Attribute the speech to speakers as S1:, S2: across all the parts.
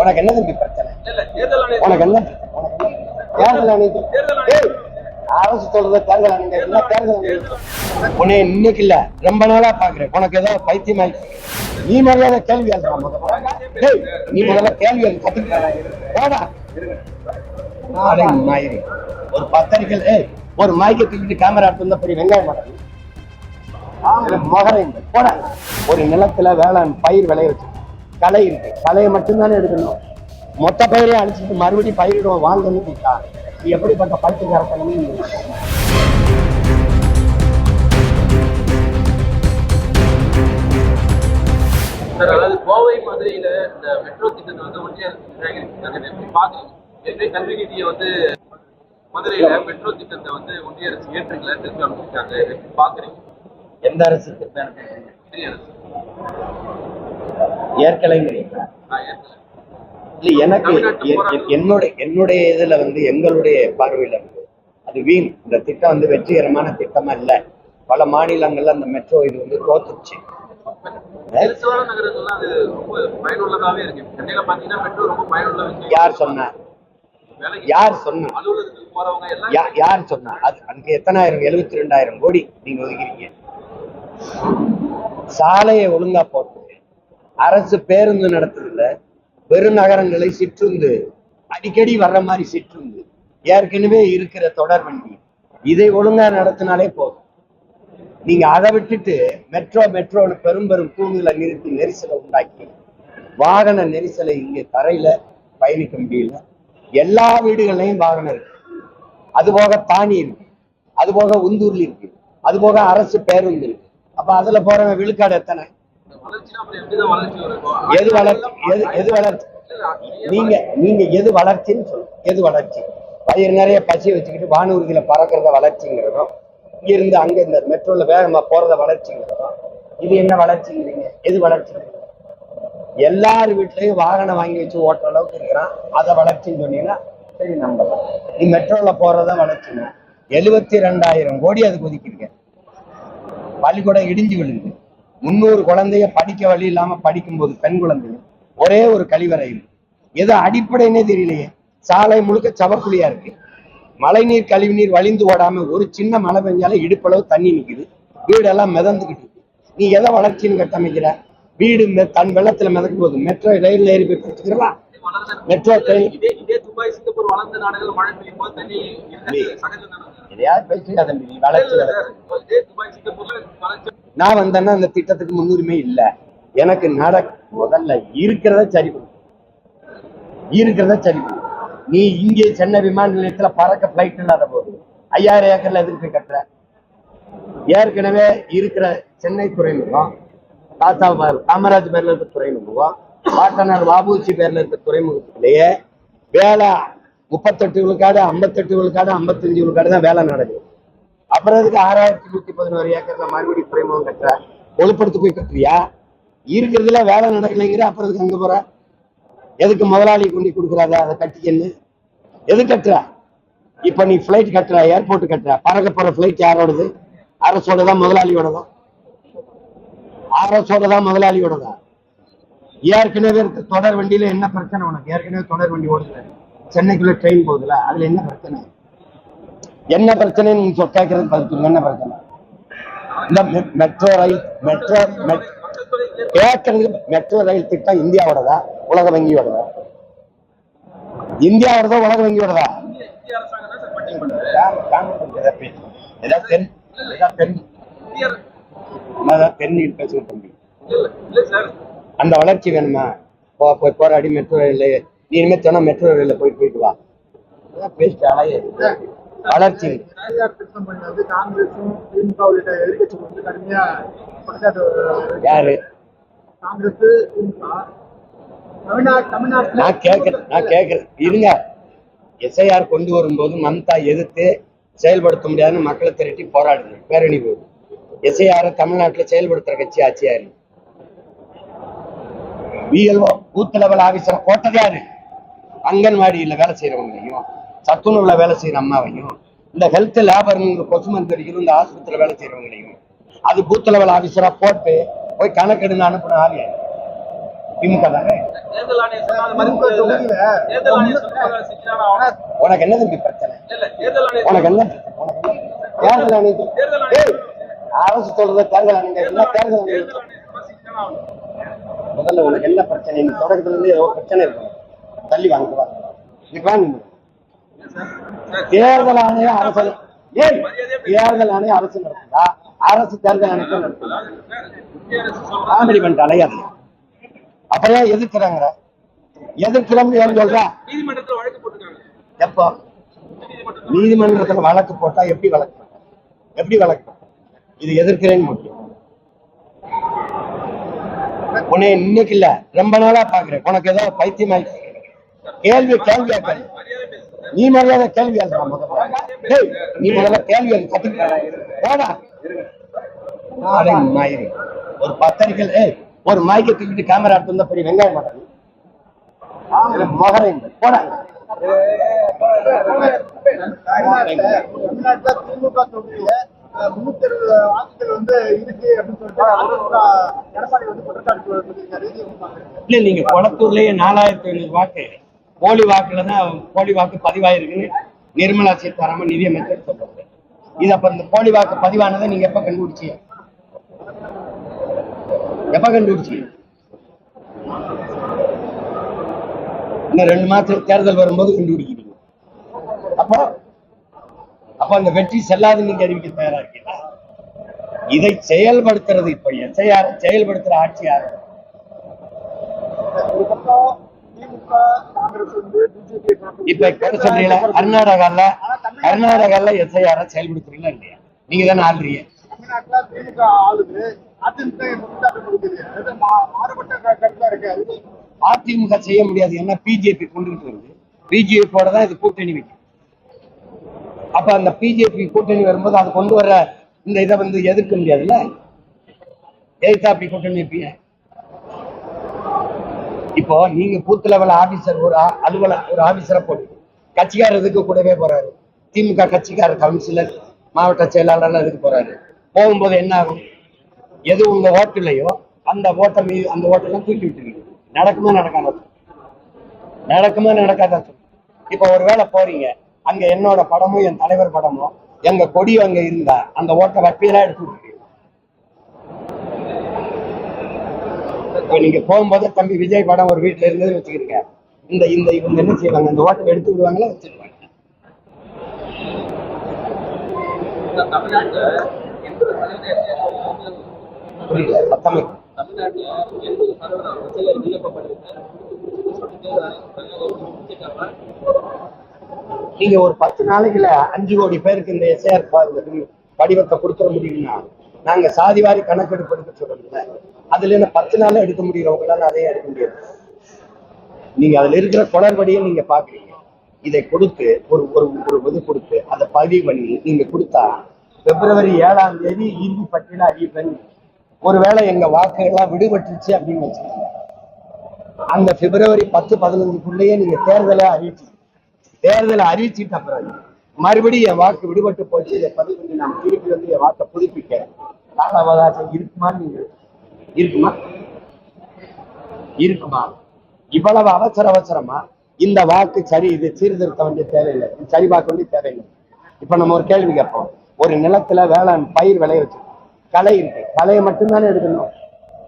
S1: உனக்கு என்ன தம்பி பிரச்சனை? உனக்கு என்ன? தேர்தல்
S2: ஆணையம்
S1: அரசு சொல்றது தேர்தல் ஆணையம் என்ன தேர்தல் உனே உன்னை இன்னைக்கு இல்ல. ரொம்ப நாளா பாக்குறேன் உனக்கு ஏதோ பைத்தியம் ஆயிடுச்சு நீ மரியாதை கேள்வி எழுதுறா நீ முதல்ல கேள்வி எழுது. கத்துக்கிட்டா? ஒரு பத்தரிக்கை ஏய் ஒரு மைக்கை தூக்கிட்டு கேமரா எடுத்து வந்தா பெரிய வெங்காயம் மகரை போட. ஒரு நிலத்துல வேளாண் பயிர் விளைய வச்சு களை இருக்கு. களையை மட்டும்தானே எடுக்கணும். மொத்த பயிரையும் அழிச்சிட்டு மறுபடியும் பயிரிடுவோம். வாங்கன்னு கேட்டா நீ எப்படிப்பட்ட பயிற்சிக்காரத்தனமே
S2: சார் அதாவது கோவை மதுரையில இந்த மெட்ரோ திட்டத்தை வந்து ஒன்றிய அரசு நிராகரிச்சிருக்காங்க எப்படி பாக்குறீங்க ஏற்கனவே கல்வி நிதியை வந்து மதுரையில மெட்ரோ திட்டத்தை வந்து ஒன்றிய அரசு ஏற்றுக்கல திருப்பி அமைச்சிருக்காங்க. எப்படி பாக்குறீங்க
S1: எந்த அரசு
S2: ஒன்றிய அரசு.
S1: ஏற்கலைங்கிறீங்களா
S2: நான் ஏற்கல.
S1: இல்ல எனக்கு என்னுடைய என்னுடைய இதுல வந்து எங்களுடைய பார்வையில வந்து அது வீண். இந்த திட்டம் வந்து வெற்றிகரமான திட்டமா இல்ல. பல மாநிலங்கள்ல அந்த மெட்ரோ இது வந்து தோத்துச்சு
S2: இருக்கு.
S1: யார் சொன்னா? யார் சொன்னா? யார் சொன்னா? அது அங்க எத்தனாயிரம்? எழுபத்தி ரெண்டாயிரம் கோடி நீங்க ஒதுக்கிறீங்க சாலையை ஒழுங்கா போட்டு அரசு பேருந்து நடத்துறதுல பெருநகரங்களை சிற்றுந்து அடிக்கடி வர்ற மாதிரி சிற்றுந்து ஏற்கனவே இருக்கிற தொடர் வண்டி இதை ஒழுங்கா நடத்தினாலே போதும். நீங்க அதை விட்டுட்டு மெட்ரோ மெட்ரோன்னு பெரும் பெரும் தூண்களை நிறுத்தி நெரிசலை உண்டாக்கி வாகன நெரிசலை இங்க தரையில பயணிக்க முடியல. எல்லா வீடுகள்லையும் வாகனம் இருக்கு. அது போக தானி இருக்கு. அது போக உந்தூர்ல இருக்கு. அது போக அரசு பேருந்து இருக்கு. அப்ப அதுல போறவன் விழுக்காடு எத்தனை? எது வளர்ச்சி? எது எது வளர்ச்சி? நீங்க நீங்க எது வளர்ச்சின்னு சொல்லுங்க. எது வளர்ச்சி? பயிர் நிறைய பசி வச்சுக்கிட்டு வானூர்தியில பறக்கிறத வளர்ச்சிங்கிறதும் இங்க இருந்து அங்க இந்த மெட்ரோல வேகமா போறத வளர்ச்சிங்கிறதும் இது என்ன வளர்ச்சிங்கிறீங்க? எது வளர்ச்சி? எல்லார் வீட்லயும் வாகனம் வாங்கி வச்சு ஓட்டுற அளவுக்கு இருக்கிறான். அதை வளர்ச்சின்னு சொன்னீங்கன்னா சரி நம்பலாம். நீ மெட்ரோல போறதா வளர்ச்சிங்க. எழுபத்தி ரெண்டாயிரம் கோடி அதுக்கு ஒதுக்கிருக்கேன் பள்ளிக்கூடம் இடிஞ்சு விழுந்து. முந்நூறு குழந்தைய படிக்க வழி இல்லாம படிக்கும்போது பெண் குழந்தைங்க ஒரே ஒரு கழிவறை எது அடிப்படைன்னே தெரியலையே. சாலை முழுக்க சவக்குழியா இருக்கு. மழைநீர் கழிவுநீர் வழிந்து ஓடாம ஒரு சின்ன மழை பெஞ்சாலே இடுப்பளவு தண்ணி நிக்குது. வீடெல்லாம் மிதந்துகிட்டு இருக்கு. நீ எதை வளர்ச்சின்னு கட்டமைக்கிற? வீடு தன் வெள்ளத்துல மிதக்கும் போது மெட்ரோ ரயில் ஏறி போய் பிடிச்சிக்கிறவா? மெட்ரோ ட்ரெயின் எதையாவது பேசிட்டா தம்பி? வளர்ச்சி நான் வந்தேன்னா அந்த திட்டத்துக்கு முன்னுரிமை இல்ல. எனக்கு நட முதல்ல இருக்கிறத சரி பண்ணு. இருக்கிறத சரி பண்ணு. நீ இங்கே சென்னை விமான நிலையத்துல பறக்க பிளைட் இல்லாத போது ஐயாயிரம் ஏக்கர்ல எதுக்கு போய் கட்டுற? ஏற்கனவே இருக்கிற சென்னை துறைமுகம் தாத்தா காமராஜ் பேர்ல இருக்க துறைமுகம் பாட்டனார் வாபூசி பேர்ல இருக்க துறைமுகத்திலேயே வேலை முப்பத்தெட்டு விழுக்காடு ஐம்பத்தெட்டு விழுக்காடு ஐம்பத்தஞ்சு விழுக்காடு தான் வேலை நடக்குது. அப்புறம் அதுக்கு ஆறாயிரத்தி நூத்தி பதினோரு ஏக்கர்ல மறுபடியும் துறைமுகம் கட்டுற? ஒழுப்படுத்து போய் கட்டுறியா? இருக்கிறதுல வேலை நடக்கலைங்கிற அப்புறம் அதுக்கு அங்க போற? எதுக்கு முதலாளி கொண்டு கொடுக்குறாத அதை கட்டிக்கன்னு எது கட்டுற? இப்ப நீ ஃபிளைட் கட்டுற ஏர்போர்ட் கட்டுற பறக்க போற ஃபிளைட் யாரோடது? அரசோட தான் முதலாளியோட தான் அரசோட தான் முதலாளியோட தான் ஏற்கனவே இருக்க தொடர் வண்டியில என்ன பிரச்சனை உனக்கு? ஏற்கனவே தொடர் வண்டி ஓடுது. சென்னைக்குள்ள ட்ரெயின் போகுதுல அதுல என்ன பிரச்சனை? என்ன பிரச்சனைன்னு நீங்க சொல் கேட்கறது பதில் என்ன பிரச்சனை? இந்த மெட்ரோ ரயில் மெட்ரோ கேட்கறதுக்கு மெட்ரோ ரயில் திட்டம் இந்தியாவோடதா உலக வங்கியோடதா? இந்தியாவோடதா உலக வங்கியோடதா? அந்த வளர்ச்சி வேணுமா? போ போய் போராடி மெட்ரோ ரயில் நீ இனிமேல் சொன்னா மெட்ரோ ரயில்ல போயிட்டு போயிட்டு வா அதான் பேசிட்டு அலைய வளர்ச்சி யாரு? நான் கேட்கறேன் நான் கேட்கறேன். இருங்க. எஸ்ஐஆர் கொண்டு வரும்போது மம்தா எதிர்த்து செயல்படுத்த முடியாதுன்னு மக்களை திரட்டி போராடுது பேரணி போகுது. எஸ்ஐஆர் தமிழ்நாட்டுல செயல்படுத்துற கட்சி ஆட்சியா இருக்கு? பிஎல்ஓ பூத் லெவல் ஆபீசரை போட்டது யாரு அங்கன்வாடியில வேலை செய்கிறவங்களையும் சத்துணவுல வேலை செய்யற அம்மாவையும் இந்த ஹெல்த் லேபருங்கிற கொசு மருந்து இந்த ஆஸ்பத்திரியில் வேலை செய்கிறவங்களையும் அது பூத் லெவல் ஆஃபீஸராக போட்டு போய் கணக்கெடுன்னு அனுப்பின ஆள் திமுக தானே? உனக்கு என்ன தம்பி பிரச்சனை? உனக்கு என்ன? உனக்கு தேர்தல் ஆணையத்தில்.
S2: ஆணையம்
S1: அரசு சொல்றத தேர்தல் ஆணையம் என்ன தேர்தல் முதல்ல உனக்கு என்ன பிரச்சனை? தொடக்கத்துல இருந்து ஏதோ பிரச்சனை இருக்கும். தள்ளி வாங்க வா நீ வாங்க
S2: சார்,
S1: தேர்தல் ஆணையம் அரசு ஏய் தேர்தல் ஆணையம் அரசு நடத்துதா? அரசு தேர்தல் ஆணையத்தை நடத்துதா? காமெடி பண்ணிட்டு அலையாது. அப்புறம் ஏன் எதிர்க்கிறாங்க எதிர்க்கிறோம்னு ஏன் சொல்றா? எப்போ?
S2: நீதிமன்றத்துல.
S1: வழக்கு போட்டா எப்படி வழக்கு? எப்படி வழக்கு? இது எதிர்க்கிறேன்னு முடியும் உன்னை இன்னைக்கு இல்ல. ரொம்ப நாளா பாக்குறேன். உனக்கு ஏதோ பைத்தியமாய் கேள்வி கேள்வி
S2: மரியாதை
S1: நீ முதல்ல. கேள்வி நீ முதல்ல கேள்வி வேடா. மயிறு. ஒரு பத்திரிக்கை ஏய் ஒரு மைக்கை தூக்கிட்டு கேமரா எடுத்து வந்தா பெரிய வெங்காயம் மாட்டாங்க மகரை போடா
S3: தமிழ்நாட்டுல தமிழ்நாட்டுல திமுக தொகுதியில அஹ், முன்னூத்தி அறுபது வாக்குகள் வந்து இருக்கு அப்படின்னு சொல்லிட்டு அதிமுக எடப்பாடி வந்து குற்றச்சாட்டு சொல்லியிருக்காரு. இது எப்படி பாக்குறீங்க?
S1: இல்ல நீங்க குளத்தூர்லயே நாலாயிரத்தி ஐநூறு வாக்கு. போலி வாக்குல தான் போலி வாக்கு பதிவாயிருக்குன்னு நிர்மலா சீதாராமன் நிதியமைச்சர் சொல்றாங்க இது அப்ப இந்த போலி வாக்கு பதிவானதை நீங்க எப்ப கண்டுபிடிச்சீங்க எப்ப கண்டுபிடிச்சீங்க இன்னும் ரெண்டு மாசத்துக்கு தேர்தல் வரும்போது கண்டுபிடிக்கிறீங்க. அப்போ அப்ப அந்த வெற்றி செல்லாது நீங்க அறிவிக்க தயாரா இருக்கீங்களா? இதை செயல்படுத்துறது இப்ப எஸ்ஐஆர் செயல்படுத்துற ஆட்சி யாரு
S3: ஒரு பக்கம் திமுக காங்கிரஸ் வந்து பிஜேபி
S1: இப்ப குறை சொல்றீங்களா? கர்நாடகால கர்நாடகால எஸ்ஐஆர் செயல்படுத்துறீங்களா இல்லையா? நீங்க தானே ஆள்றீங்க.
S3: அதிமுக
S1: செய்ய முடியாது. ஏன்னா பிஜேபி கொண்டுகிட்டு வருது. பிஜேபியோட தான் இது கூட்டணி வைக்கும். அப்ப அந்த பிஜேபி கூட்டணி வரும்போது அது கொண்டு வர இந்த இதை வந்து எதிர்க்க முடியாதுல்ல? எதிர்த்தா அப்படி கூட்டணி வைப்பீங்க? இப்போ நீங்க பூத் லெவல் ஆபீசர் ஒரு ஆ- அலுவலர் ஒரு ஆபீசரை போட்டு கட்சிக்காரர் இதுக்கு கூடவே போறாரு. திமுக கட்சிக்காரர் கவுன்சிலர் மாவட்ட செயலாளர் இதுக்கு போறாரு. போகும்போது என்ன ஆகும்? எது உங்க ஓட்டுலையோ அந்த ஓட்டை மீது அந்த ஓட்டெல்லாம் தூக்கி விட்டுருக்கு நடக்குமா நடக்காதா? நடக்குமா நடக்காதா சொல்லு. இப்போ ஒருவேளை போறீங்க அங்க என்னோட படமும் என் தலைவர் படமும் எங்க கொடியும் அங்க இருந்தா அந்த ஓட்டை வப்பியெல்லாம் எடுத்து விட்டுருவீங்க. இப்போ நீங்க போகும்போது தம்பி விஜய் படம் ஒரு வீட்டுல இருந்தது வச்சுக்கிறீங்க இந்த இந்த இவங்க என்ன செய்வாங்க? இந்த ஓட்டை எடுத்து விடுவாங்களா வச்சிருப்பாங்க? நீங்க ஒரு பத்து நாளைக்குல அஞ்சு கோடி பேருக்கு இந்த எஸ்ஆர் படிவத்தை கொடுத்துட முடியும்னா நாங்க சாதிவாரி கணக்கெடுப்பு எடுக்க சொல்றோம்ல. அதுல என்ன பத்து நாளும் எடுக்க முடியும் உங்களால அதையும் எடுக்க முடியாது. நீங்க அதுல இருக்கிற குளறுபடியை நீங்க பாக்குறீங்க இதை கொடுத்து ஒரு ஒரு ஒரு இது கொடுத்து அதை பதிவு பண்ணி நீங்க கொடுத்தா பிப்ரவரி ஏழாம் தேதி இறுதி பட்டியல அறிவிப்பேன். ஒருவேளை எங்க வாக்குகள்லாம் விடுபட்டுருச்சு அப்படின்னு வச்சுக்கோங்க. அந்த பிப்ரவரி பத்து பதினஞ்சுக்குள்ளேயே நீங்க தேர்தலை அறிவிச்சு தேர்தலை அறிவிச்சுட்டு அப்புறம் மறுபடியும் என் வாக்கு விடுபட்டு போச்சு. இதை பதிவு பண்ணி நான் திருப்பி வந்து என் வாக்கை புதுப்பிக்க கால அவகாசம் இருக்குமான்னு நீங்க இருக்குமா? இருக்குமா? இவ்வளவு அவசர அவசரமா இந்த வாக்கு சரி இது சீர்திருத்த வேண்டிய தேவையில்லை. சரி பார்க்க வேண்டிய தேவையில்லை. இப்ப நம்ம ஒரு கேள்வி கேட்போம். ஒரு நிலத்துல வேளாண் பயிர் விளைய வச்சு களை இருக்கு. களையை மட்டும்தானே எடுக்கணும்.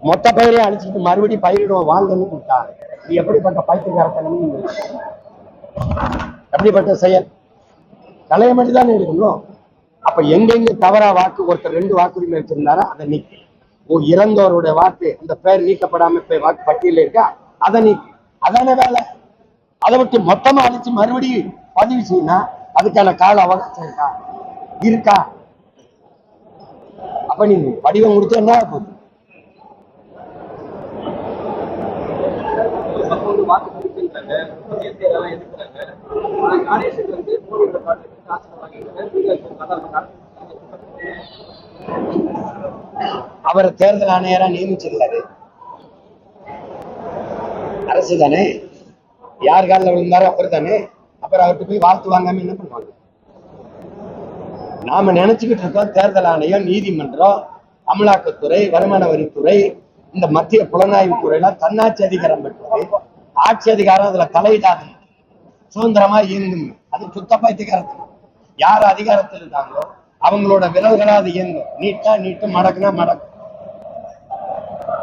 S1: மொத்த பயிரையும் அழிச்சிட்டு மறுபடியும் பயிரிடுவோம் வாங்கன்னு கொடுத்தா. இது எப்படிப்பட்ட பயிற்சிக்காரத்தனம் எப்படிப்பட்ட செயல்? களையை மட்டும் தானே எடுக்கணும். அப்ப எங்கெங்க தவறா வாக்கு ஒருத்தர் ரெண்டு வாக்குரிமை வச்சிருந்தாரா அதை நீக்கி இறந்தவருடைய வாக்கு அந்த பெயர் நீக்கப்படாம இப்ப வாக்கு பட்டியல இருக்கா? அதை நீ அதான வேலை? அதை விட்டு மொத்தமா அழிச்சு மறுபடியும் பதிவு செய்யணும் அதுக்கான கால அவகாசம் இருக்கா? இருக்கா? அப்ப நீ படிவம் கொடுத்த என்ன போகுது?
S2: வாக்கு
S1: அவரை தேர்தல் ஆணையரா நியமிச்சிருக்காரு. அரசு தானே? யார் காலில் விழுந்தாரோ அவர் தானே? அப்புறம் அவர்கிட்ட போய் வாழ்த்து வாங்காம என்ன பண்ணுவாங்க? நாம நினைச்சுக்கிட்டு இருக்கோம் தேர்தல் ஆணையம் நீதிமன்றம் அமலாக்கத்துறை வருமான வரித்துறை இந்த மத்திய புலனாய்வு துறையெல்லாம் தன்னாட்சி அதிகாரம் பெற்றது. ஆட்சி அதிகாரம் அதுல தலையிடாது. சுதந்திரமா இயங்கும். அது சுத்த பைத்தியகாரத்து யார் அதிகாரத்தில் இருக்காங்களோ அவங்களோட விரல்களா அது இயங்கும். நீட்டா நீட்டு மடக்குனா மடக்கும்.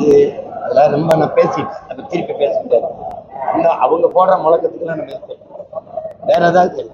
S1: இது அதெல்லாம் ரொம்ப நான் பேசிட்டேன். நம்ம திருப்பி பேச முடியாது இன்னும் அவங்க போடுற முழக்கத்துக்கு நான் இருக்க வேற ஏதாவது சொல்லு.